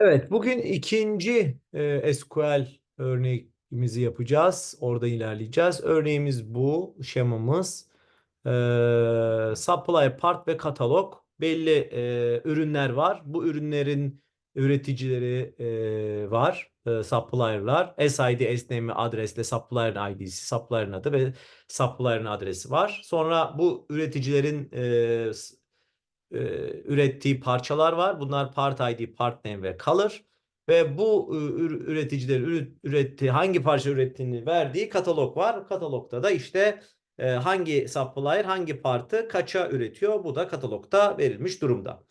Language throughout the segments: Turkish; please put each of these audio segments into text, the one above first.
Evet, bugün ikinci e, SQL örneğimizi yapacağız. Oradan ilerleyeceğiz. Örneğimiz bu, şemamız. E, supplier part ve katalog. Belli e, ürünler var. Bu ürünlerin üreticileri e, var. E, supplier'lar. SID, SNAME adresle supplier'ın ID'si, supplier'ın adı ve supplier'ın adresi var. Sonra bu üreticilerin e, e, ürettiği parçalar var. Bunlar part ID, part name ve color. Ve bu e, ür- üreticilerin ürettiği hangi parça ürettiğini verdiği katalog var. Katalogda da işte e, hangi supplier hangi partı kaça üretiyor. Bu da katalogda verilmiş durumda.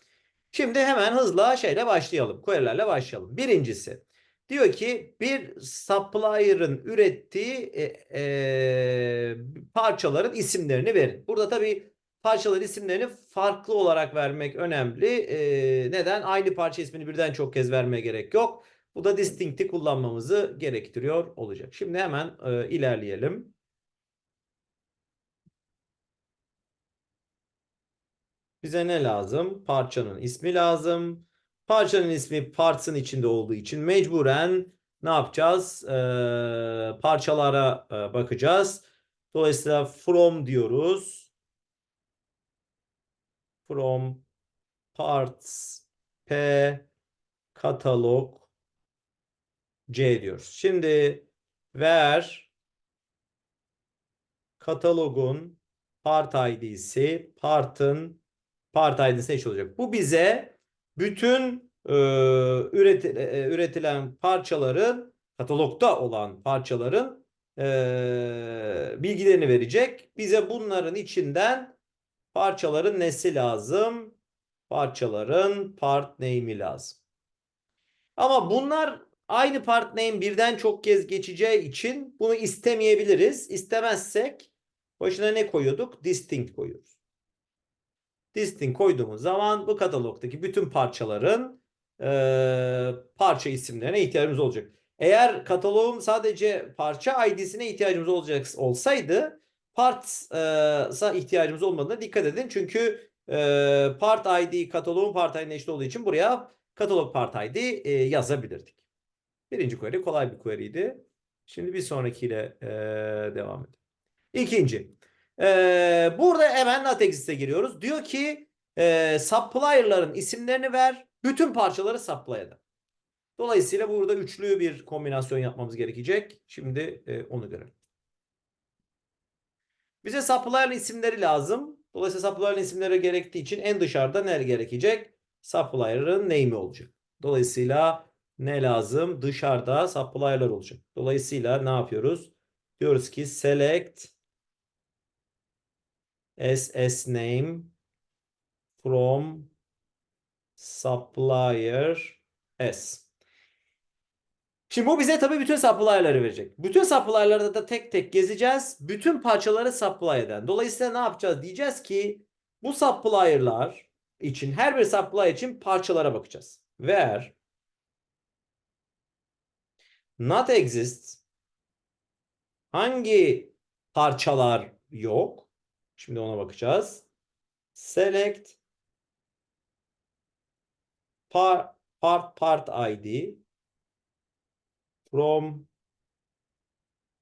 Şimdi hemen hızla şeyle başlayalım. Query'lerle başlayalım. Birincisi diyor ki bir supplier'ın ürettiği e, e, parçaların isimlerini verin. Burada tabii parçaların isimlerini farklı olarak vermek önemli. E, neden? Aynı parça ismini birden çok kez vermeye gerek yok. Bu da distinct'i kullanmamızı gerektiriyor olacak. Şimdi hemen e, ilerleyelim. Bize ne lazım? Parçanın ismi lazım. Parçanın ismi parts'ın içinde olduğu için mecburen ne yapacağız? Ee, parçalara e, bakacağız. Dolayısıyla from diyoruz. From parts P katalog C diyoruz. Şimdi ver katalogun part ID'si part'ın part ID'si eşit olacak. Bu bize bütün e, üreti- e, üretilen parçaların katalogda olan parçaların e, bilgilerini verecek. Bize bunların içinden parçaların nesi lazım? Parçaların part name'i lazım. Ama bunlar aynı part name birden çok kez geçeceği için bunu istemeyebiliriz. İstemezsek başına ne koyuyorduk? Distinct koyuyoruz. Distinct koyduğumuz zaman bu katalogdaki bütün parçaların eee, parça isimlerine ihtiyacımız olacak. Eğer kataloğun sadece parça ID'sine ihtiyacımız olacak olsaydı parts'a ihtiyacımız olmadığına dikkat edin. Çünkü eee, part ID kataloğun part ID'ne eşit olduğu için buraya katalog part ID e, yazabilirdik. Birinci query kolay bir query'ydi. Şimdi bir sonrakiyle e, devam edelim. İkinci. E, burada hemen not exist'e giriyoruz. Diyor ki e, supplier'ların isimlerini ver. Bütün parçaları supply eder. Dolayısıyla burada üçlü bir kombinasyon yapmamız gerekecek. Şimdi e, onu görelim. Bize supplier'ın isimleri lazım. Dolayısıyla supplier'ın isimleri gerektiği için en dışarıda ne gerekecek? Supplier'ın name'i olacak. Dolayısıyla ne lazım? Dışarıda supplier'lar olacak. Dolayısıyla ne yapıyoruz? Diyoruz ki select ss name from supplier s. Şimdi bu bize tabii bütün supplier'ları verecek. Bütün supplier'larda da tek tek gezeceğiz. Bütün parçaları supply eden. Dolayısıyla ne yapacağız? Diyeceğiz ki bu supplier'lar için her bir supplier için parçalara bakacağız. Where not exists hangi parçalar yok? Şimdi ona bakacağız. Select par, part part ID from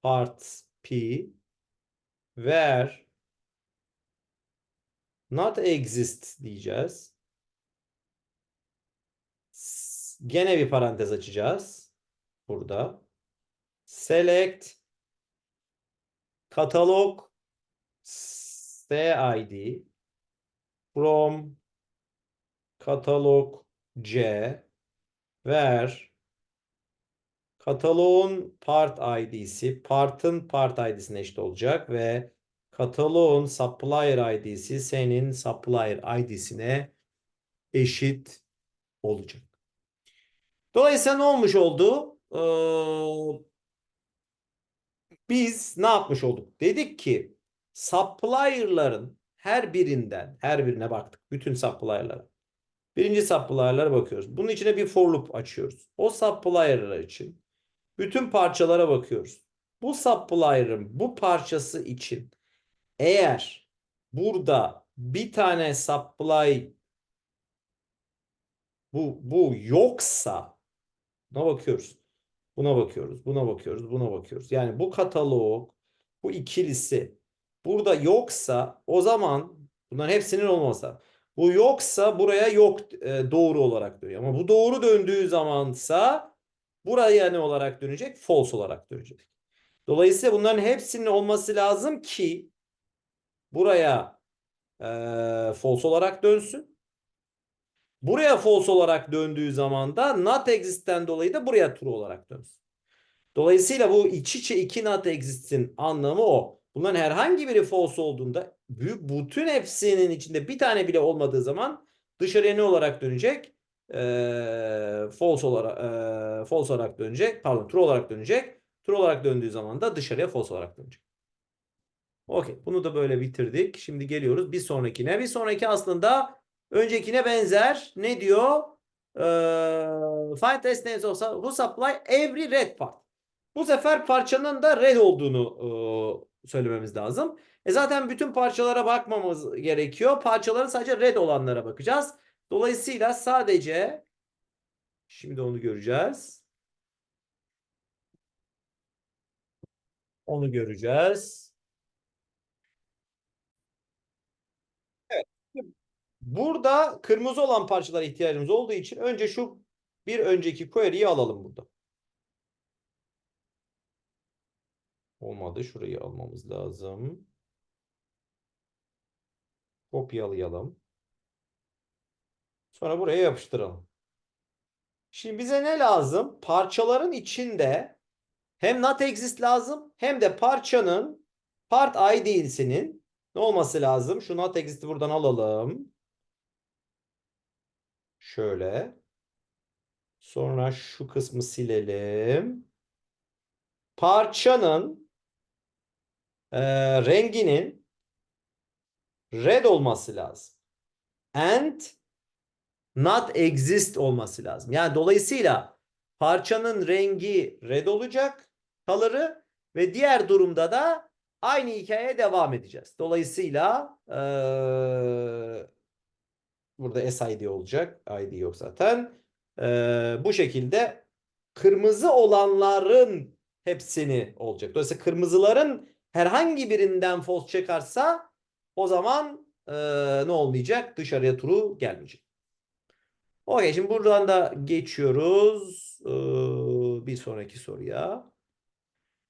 parts P where not exist diyeceğiz. Gene bir parantez açacağız. Burada. Select katalog SID from katalog C where kataloğun part ID'si part'ın part ID'sine eşit olacak ve kataloğun supplier ID'si senin supplier ID'sine eşit olacak. Dolayısıyla ne olmuş oldu? Ee, biz ne yapmış olduk? Dedik ki supplier'ların her birinden her birine baktık. Bütün supplier'lara. Birinci supplier'lara bakıyoruz. Bunun içine bir for loop açıyoruz. O supplier'lar için bütün parçalara bakıyoruz. Bu supplier'ın bu parçası için eğer burada bir tane supply bu, bu yoksa Buna bakıyoruz. Buna bakıyoruz. Buna bakıyoruz. Buna bakıyoruz. Yani bu katalog, bu ikilisi burada yoksa o zaman bunların hepsinin olmasa bu yoksa buraya yok e, doğru olarak dönüyor. Ama bu doğru döndüğü zamansa buraya ne olarak dönecek? False olarak dönecek. Dolayısıyla bunların hepsinin olması lazım ki buraya e, false olarak dönsün. Buraya false olarak döndüğü zaman da not exist'ten dolayı da buraya true olarak dönsün. Dolayısıyla bu iç içe iki not exist'in anlamı o. Bunların herhangi biri false olduğunda büyük bütün hepsinin içinde bir tane bile olmadığı zaman dışarıya ne olarak dönecek? Ee, false olarak e, false olarak dönecek. Pardon, true olarak dönecek. True olarak döndüğü zaman da dışarıya false olarak dönecek. Okey. Bunu da böyle bitirdik. Şimdi geliyoruz bir sonrakine. Bir sonraki aslında öncekine benzer. Ne diyor? Ee, find test names of who supply every red part. Bu sefer parçanın da red olduğunu e, söylememiz lazım. E zaten bütün parçalara bakmamız gerekiyor. Parçaların sadece red olanlara bakacağız. Dolayısıyla sadece şimdi onu göreceğiz. Onu göreceğiz. Evet. Burada kırmızı olan parçalara ihtiyacımız olduğu için önce şu bir önceki query'yi alalım burada. Olmadı. Şurayı almamız lazım. Kopyalayalım. Sonra buraya yapıştıralım. Şimdi bize ne lazım? Parçaların içinde hem not exist lazım hem de parçanın part id'sinin ne olması lazım? Şu not exist'i buradan alalım. Şöyle. Sonra şu kısmı silelim. Parçanın e, renginin red olması lazım. And not exist olması lazım. Yani dolayısıyla parçanın rengi red olacak color'ı ve diğer durumda da aynı hikayeye devam edeceğiz. Dolayısıyla e, burada SID olacak. ID yok zaten. E, bu şekilde kırmızı olanların hepsini olacak. Dolayısıyla kırmızıların herhangi birinden false çıkarsa o zaman e, ne olmayacak? Dışarıya true gelmeyecek. Okey şimdi buradan da geçiyoruz e, bir sonraki soruya.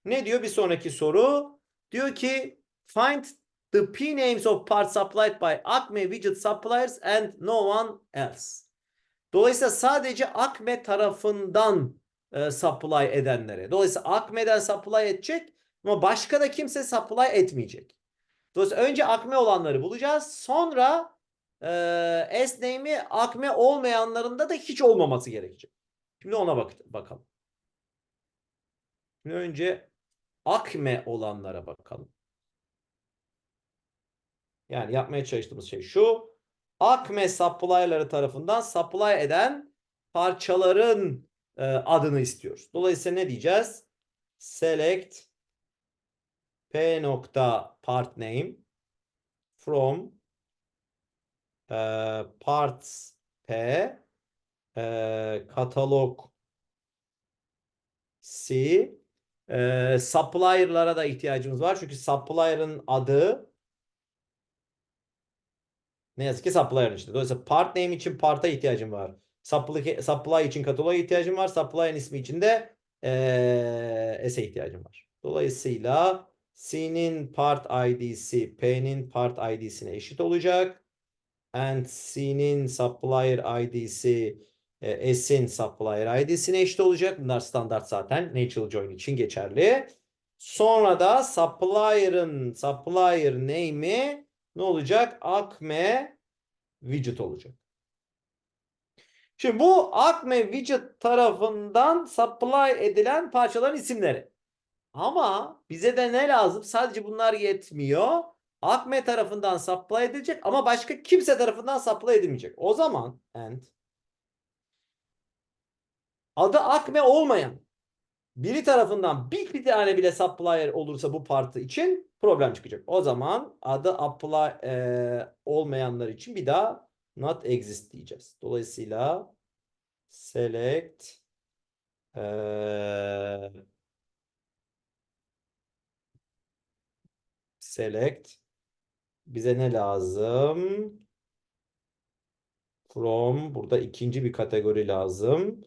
Ne diyor bir sonraki soru? Diyor ki find the P names of parts supplied by Acme widget suppliers and no one else. Dolayısıyla sadece Acme tarafından e, supply edenlere. Dolayısıyla Acme'den supply edecek ama başka da kimse supply etmeyecek. Dolayısıyla önce Acme olanları bulacağız. Sonra e, S name'i Acme olmayanlarında da hiç olmaması gerekecek. Şimdi ona bak bakalım. Şimdi önce Acme olanlara bakalım. Yani yapmaya çalıştığımız şey şu. Acme supply'ları tarafından supply eden parçaların e, adını istiyoruz. Dolayısıyla ne diyeceğiz? Select p part name from e, parts p e, katalog C e, supplier'lara da ihtiyacımız var. Çünkü supplier'ın adı ne yazık ki supplier'ın işte. Dolayısıyla part name için part'a ihtiyacım var. Supply, supply için kataloğa ihtiyacım var. Supply'ın ismi için de e, S'e ihtiyacım var. Dolayısıyla C'nin part ID'si P'nin part ID'sine eşit olacak. And C'nin supplier ID'si e, S'in supplier ID'sine eşit olacak. Bunlar standart zaten. Natural join için geçerli. Sonra da supplier'ın supplier name'i ne olacak? Acme widget olacak. Şimdi bu Acme widget tarafından supply edilen parçaların isimleri. Ama bize de ne lazım? Sadece bunlar yetmiyor. Acme tarafından supply edilecek ama başka kimse tarafından supply edilmeyecek. O zaman and adı Acme olmayan biri tarafından bir, bir tane bile supplier olursa bu partı için problem çıkacak. O zaman adı apply e, olmayanlar için bir daha not exist diyeceğiz. Dolayısıyla select Ee, select. Bize ne lazım? From. Burada ikinci bir kategori lazım.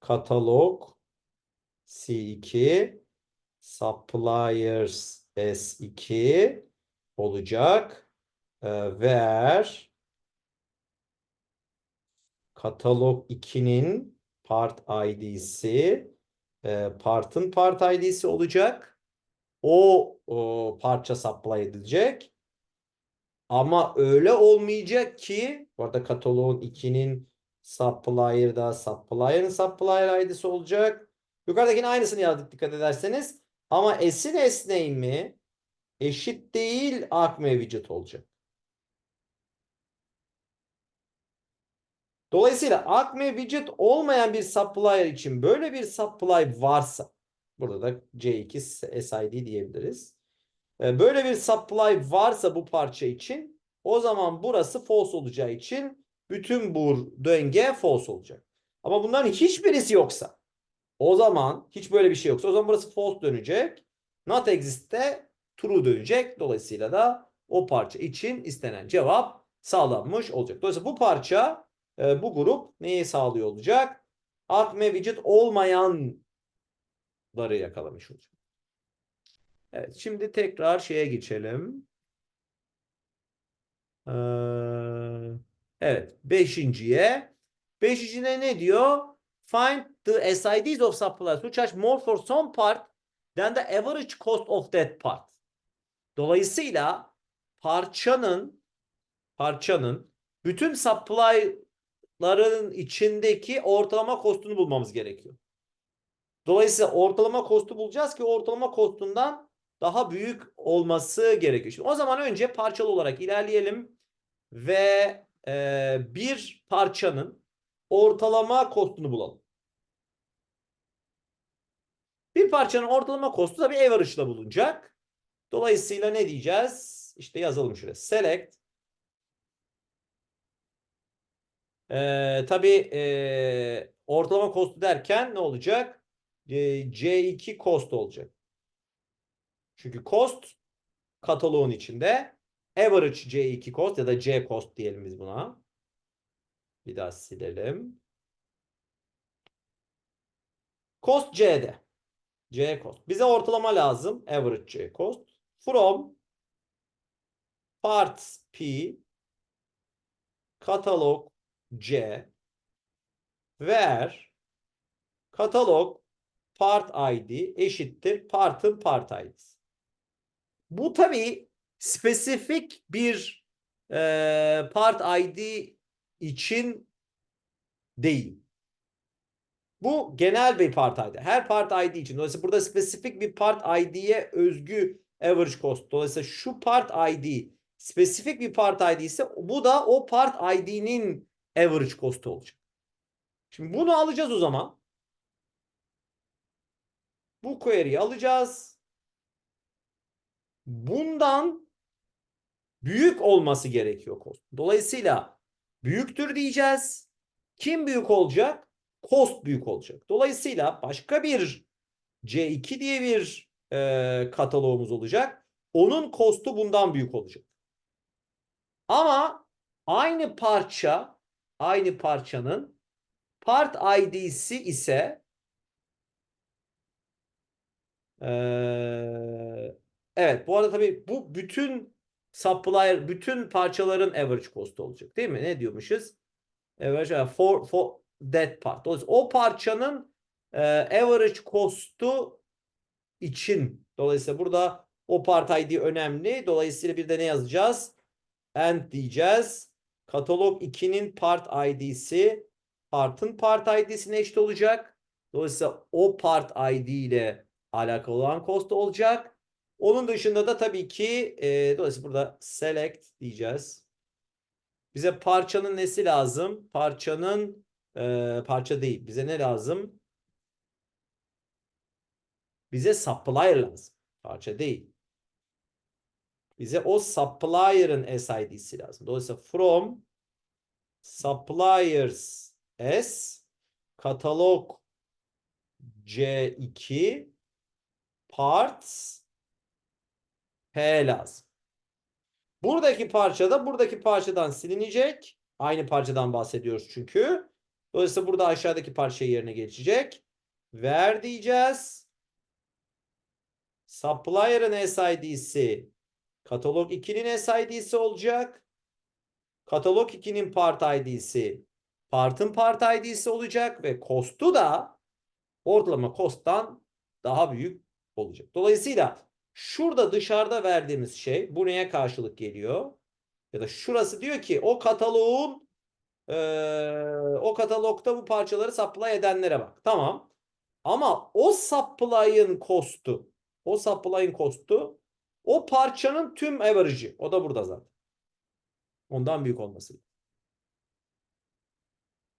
Katalog. C2. Suppliers S2 olacak. Ee, where katalog 2'nin part ID'si e, part'ın part ID'si olacak. O, o parça supply edilecek. Ama öyle olmayacak ki bu arada kataloğun 2'nin supplier'da supplier'ın supplier ID'si olacak. Yukarıdakinin aynısını yazdık dikkat ederseniz. Ama S'in esneyimi eşit değil Acme widget olacak. Dolayısıyla Acme widget olmayan bir supplier için böyle bir supply varsa burada da C2 SID diyebiliriz. E, Böyle bir supply varsa bu parça için o zaman burası false olacağı için bütün bu döngü false olacak. Ama bunların hiçbirisi yoksa o zaman hiç böyle bir şey yoksa o zaman burası false dönecek. Not exist de true dönecek. Dolayısıyla da o parça için istenen cevap sağlanmış olacak. Dolayısıyla bu parça e, bu grup neyi sağlıyor olacak? Acme widget olmayanları yakalamış olacak. Evet, şimdi tekrar şeye geçelim. Ee, evet, beşinciye. Beşincide ne diyor? Find the SIDs of suppliers who charge more for some part than the average cost of that part. Dolayısıyla parçanın parçanın bütün supply'ların içindeki ortalama kostunu bulmamız gerekiyor. Dolayısıyla ortalama kostu bulacağız ki ortalama kostundan daha büyük olması gerekiyor. Şimdi o zaman önce parçalı olarak ilerleyelim ve e, bir parçanın ortalama kostunu bulalım. Bir parçanın ortalama kostu da bir average'la bulunacak. Dolayısıyla ne diyeceğiz? İşte yazalım şuraya. Select. Ee, tabii e, ortalama kostu derken ne olacak? E, C2 cost olacak. Çünkü cost kataloğun içinde average C2 cost ya da C cost diyelim biz buna. Bir daha silelim. Cost C'de. C cost. Bize ortalama lazım. Average C cost. From parts P katalog C where katalog part ID eşittir partın part ID'si. Bu tabii spesifik bir e, part ID için değil. Bu genel bir part ID. Her part ID için. Dolayısıyla burada spesifik bir part ID'ye özgü average cost. Dolayısıyla şu part ID spesifik bir part ID ise bu da o part ID'nin average cost olacak. Şimdi bunu alacağız o zaman. Bu query'i alacağız. Bundan büyük olması gerekiyor cost. Dolayısıyla büyüktür diyeceğiz. Kim büyük olacak? Cost büyük olacak. Dolayısıyla başka bir C2 diye bir e, kataloğumuz olacak. Onun cost'u bundan büyük olacak. Ama aynı parça aynı parçanın part ID'si ise ee, evet bu arada tabii bu bütün supplier bütün parçaların average cost olacak değil mi? Ne diyormuşuz? Average for, for that part. Dolayısıyla o parçanın e, average cost'u için dolayısıyla burada o part ID önemli. Dolayısıyla bir de ne yazacağız? And diyeceğiz. Katalog 2'nin part ID'si part'ın part ID'sine eşit olacak. Dolayısıyla o part ID ile alakalı olan cost olacak. Onun dışında da tabii ki e, dolayısıyla burada select diyeceğiz. Bize parçanın nesi lazım? Parçanın e, parça değil. Bize ne lazım? Bize supplier lazım. Parça değil. Bize o supplier'ın SID'si lazım. Dolayısıyla from suppliers S katalog C2 parts P lazım. Buradaki parça da buradaki parçadan silinecek. Aynı parçadan bahsediyoruz çünkü. Dolayısıyla burada aşağıdaki parça yerine geçecek. Ver diyeceğiz. Supplier'ın SID'si katalog 2'nin SID'si olacak. Katalog 2'nin part ID'si partın part ID'si olacak ve cost'u da ortalama cost'tan daha büyük olacak. Dolayısıyla şurada dışarıda verdiğimiz şey bu neye karşılık geliyor? Ya da şurası diyor ki o kataloğun eee, o katalogda bu parçaları supply edenlere bak. Tamam. Ama o supply'ın cost'u o supply'ın cost'u o parçanın tüm average'i. O da burada zaten. Ondan büyük olması.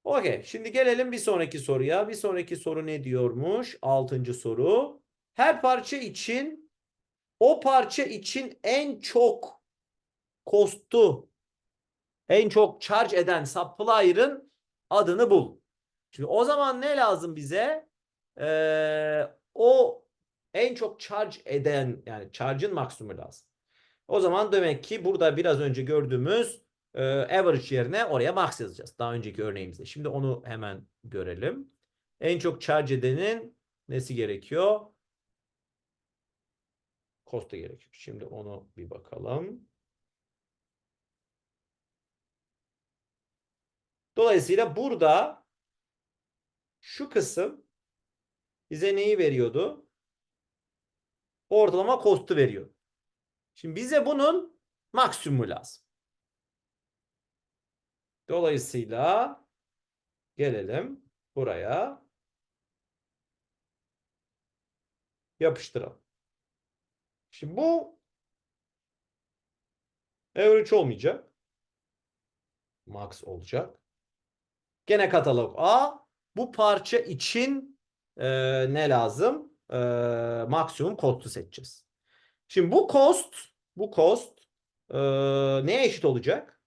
Okey. Şimdi gelelim bir sonraki soruya. Bir sonraki soru ne diyormuş? Altıncı soru. Her parça için o parça için en çok cost'u en çok charge eden supplier'ın adını bul. Şimdi o zaman ne lazım bize? Ee, o en çok charge eden yani charge'ın maksimumu lazım. O zaman demek ki burada biraz önce gördüğümüz e, average yerine oraya max yazacağız. Daha önceki örneğimizde. Şimdi onu hemen görelim. En çok charge edenin nesi gerekiyor? Cost'u gerekiyor. Şimdi onu bir bakalım. Dolayısıyla burada şu kısım bize neyi veriyordu? Ortalama cost'u veriyor. Şimdi bize bunun maksimumu lazım. Dolayısıyla gelelim buraya. Yapıştıralım. Şimdi bu average olmayacak. Max olacak. Gene katalog A. Bu parça için e, ne lazım? E, maksimum cost'u seçeceğiz. Şimdi bu cost, bu cost e, neye eşit olacak?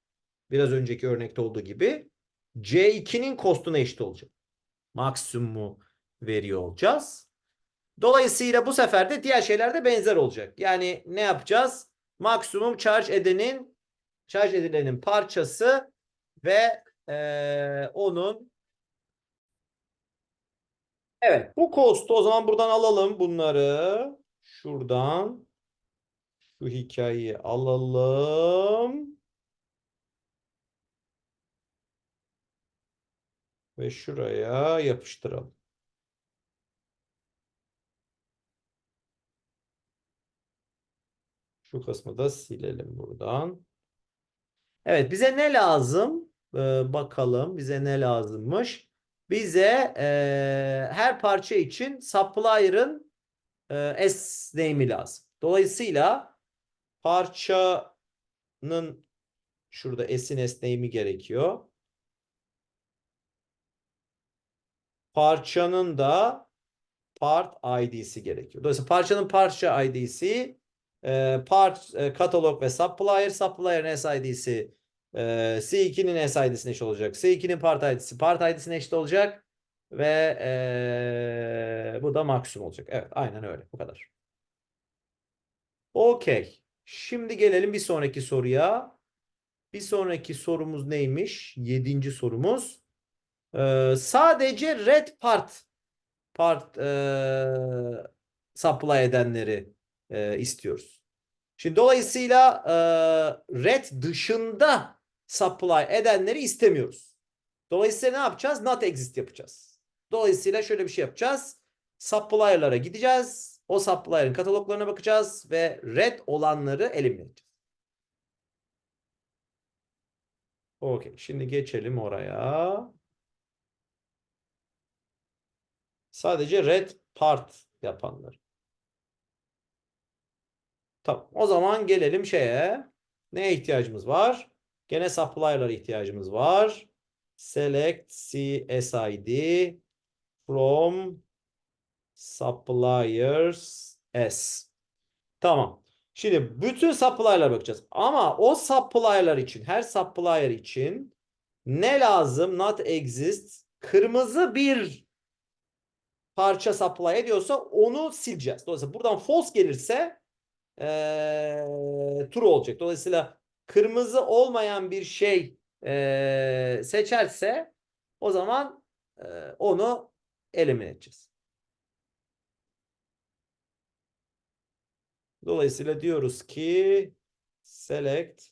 Biraz önceki örnekte olduğu gibi C2'nin cost'una eşit olacak. Maksimumu veriyor olacağız. Dolayısıyla bu sefer de diğer şeyler de benzer olacak. Yani ne yapacağız? Maksimum charge edenin charge edilenin parçası ve e, onun Evet bu cost'u o zaman buradan alalım bunları. Şuradan şu hikayeyi alalım. Ve şuraya yapıştıralım. Şu kısmı da silelim buradan. Evet bize ne lazım? Ee, bakalım bize ne lazımmış? Bize e, her parça için supplier'ın e, S name'i lazım. Dolayısıyla parçanın şurada S'in name'i gerekiyor. Parçanın da part ID'si gerekiyor. Dolayısıyla parçanın parça ID'si e, part e, katalog ve supplier supplier'ın SID'si e, C2'nin SID'sine eşit olacak. C2'nin part ID'si part ID'sine eşit olacak ve e, bu da maksimum olacak. Evet, aynen öyle. Bu kadar. Okey. Şimdi gelelim bir sonraki soruya. Bir sonraki sorumuz neymiş? Yedinci sorumuz. Ee, sadece red part part e, supply edenleri e, istiyoruz. Şimdi dolayısıyla e, red dışında supply edenleri istemiyoruz. Dolayısıyla ne yapacağız? Not exist yapacağız. Dolayısıyla şöyle bir şey yapacağız. Supplier'lara gideceğiz. O supplier'ın kataloglarına bakacağız ve red olanları elimine edeceğiz. Okey. Şimdi geçelim oraya. Sadece red part yapanlar. Tamam. O zaman gelelim şeye. Neye ihtiyacımız var? Gene supplier'lara ihtiyacımız var. Select CSID from suppliers S. Tamam. Şimdi bütün supplier'lara bakacağız. Ama o supplier'lar için, her supplier için ne lazım? Not exist. Kırmızı bir parça supply ediyorsa onu sileceğiz. Dolayısıyla buradan false gelirse eee true olacak. Dolayısıyla kırmızı olmayan bir şey eee, seçerse o zaman eee, onu elimine edeceğiz. Dolayısıyla diyoruz ki select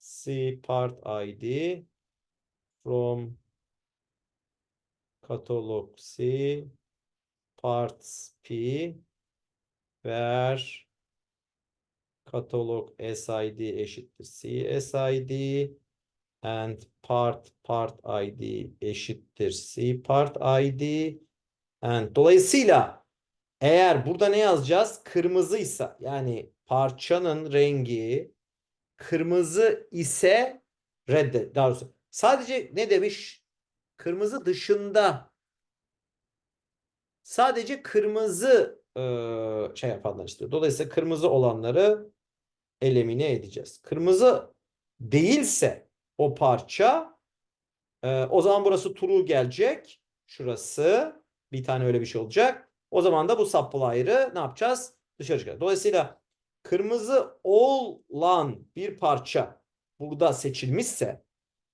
C part ID from catalog C parts P where catalog SID eşittir C SID and part part ID eşittir C part ID and dolayısıyla eğer burada ne yazacağız? Kırmızıysa yani parçanın rengi kırmızı ise reddet. Daha sadece ne demiş? Kırmızı dışında sadece kırmızı eee, şey yapanlar istiyor. Dolayısıyla kırmızı olanları elimine edeceğiz. Kırmızı değilse o parça eee, o zaman burası true gelecek. Şurası bir tane öyle bir şey olacak. O zaman da bu supplier'ı ne yapacağız? Dışarı çıkacağız. Dolayısıyla kırmızı olan bir parça burada seçilmişse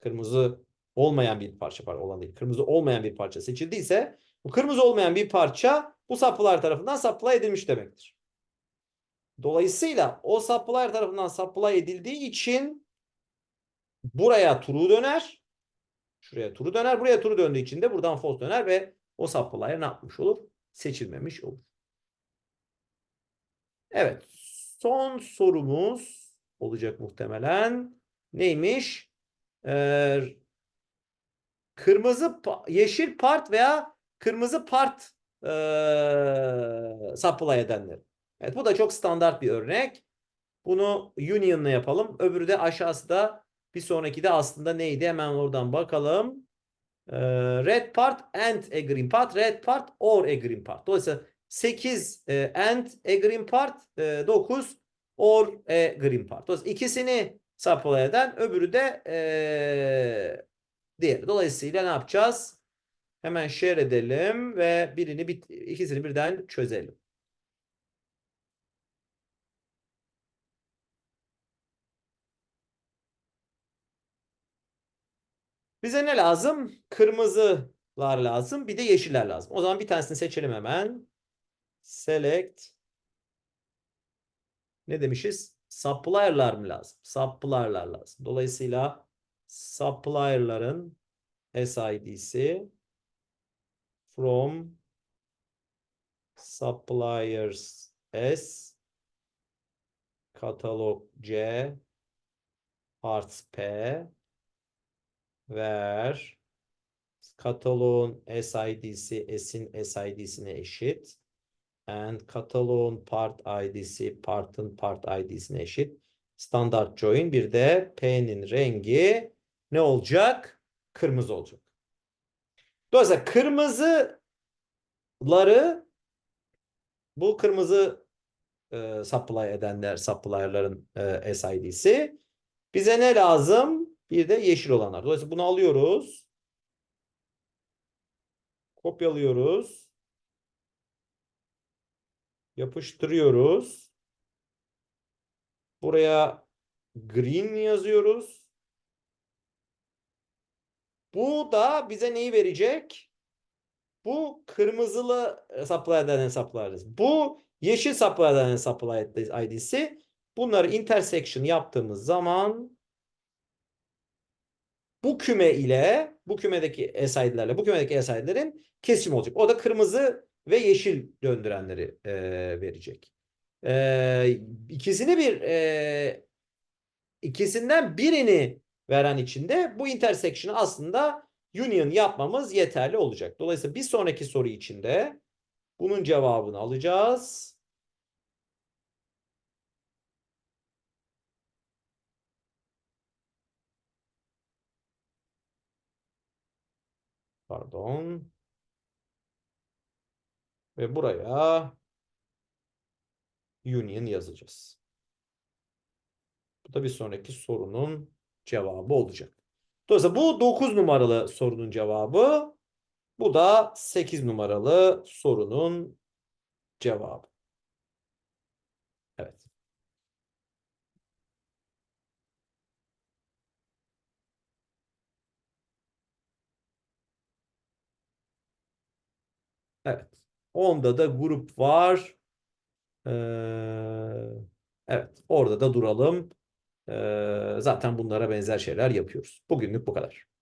kırmızı olmayan bir parça pardon olan değil. Kırmızı olmayan bir parça seçildiyse bu kırmızı olmayan bir parça bu supplier tarafından supply edilmiş demektir. Dolayısıyla o supplier tarafından supply edildiği için buraya true döner. Şuraya true döner. Buraya true döndüğü için de buradan false döner ve o supplier ne yapmış olur? Seçilmemiş olur. Evet. Son sorumuz olacak muhtemelen. Neymiş? Ee, kırmızı, yeşil part veya kırmızı part ee, supply edenler. Evet bu da çok standart bir örnek. Bunu union'la yapalım. Öbürü de aşağısı da bir sonraki de aslında neydi? Hemen oradan bakalım. Ee, red part and a green part. Red part or a green part. Dolayısıyla 8 e, and a green part, e, 9 or a green part. Dolayısıyla ikisini supply eden öbürü de e, diğeri. Dolayısıyla ne yapacağız? Hemen share edelim ve birini bit ikisini birden çözelim. Bize ne lazım? Kırmızılar lazım. Bir de yeşiller lazım. O zaman bir tanesini seçelim hemen. Select. Ne demişiz? Supplier'lar mı lazım? Supplier'lar lazım. Dolayısıyla supplier'ların SID'si from suppliers S katalog C parts P where kataloğun SID'si S'in SID'sine eşit and kataloğun part ID'si part'ın part ID'sine eşit. Standart join bir de P'nin rengi ne olacak? Kırmızı olacak. Dolayısıyla kırmızıları bu kırmızı e, supply edenler, supplier'ların e, SID'si. Bize ne lazım? Bir de yeşil olanlar. Dolayısıyla bunu alıyoruz. Kopyalıyoruz. Yapıştırıyoruz. Buraya green yazıyoruz. Bu da bize neyi verecek? Bu kırmızılı supply eden hesaplarız. Bu yeşil supply eden supply ID'si. Bunları intersection yaptığımız zaman bu küme ile bu kümedeki SID'lerle bu kümedeki SID'lerin kesişim olacak. O da kırmızı ve yeşil döndürenleri e, verecek. E, ikisini bir e, ikisinden birini veren için de bu intersection'ı aslında union yapmamız yeterli olacak. Dolayısıyla bir sonraki soru içinde bunun cevabını alacağız. Pardon. Ve buraya union yazacağız. Bu da bir sonraki sorunun cevabı olacak. Dolayısıyla bu 9 numaralı sorunun cevabı. Bu da 8 numaralı sorunun cevabı. Evet. Evet. Onda da grup var. Ee, evet. Orada da duralım. Zaten bunlara benzer şeyler yapıyoruz. Bugünlük bu kadar.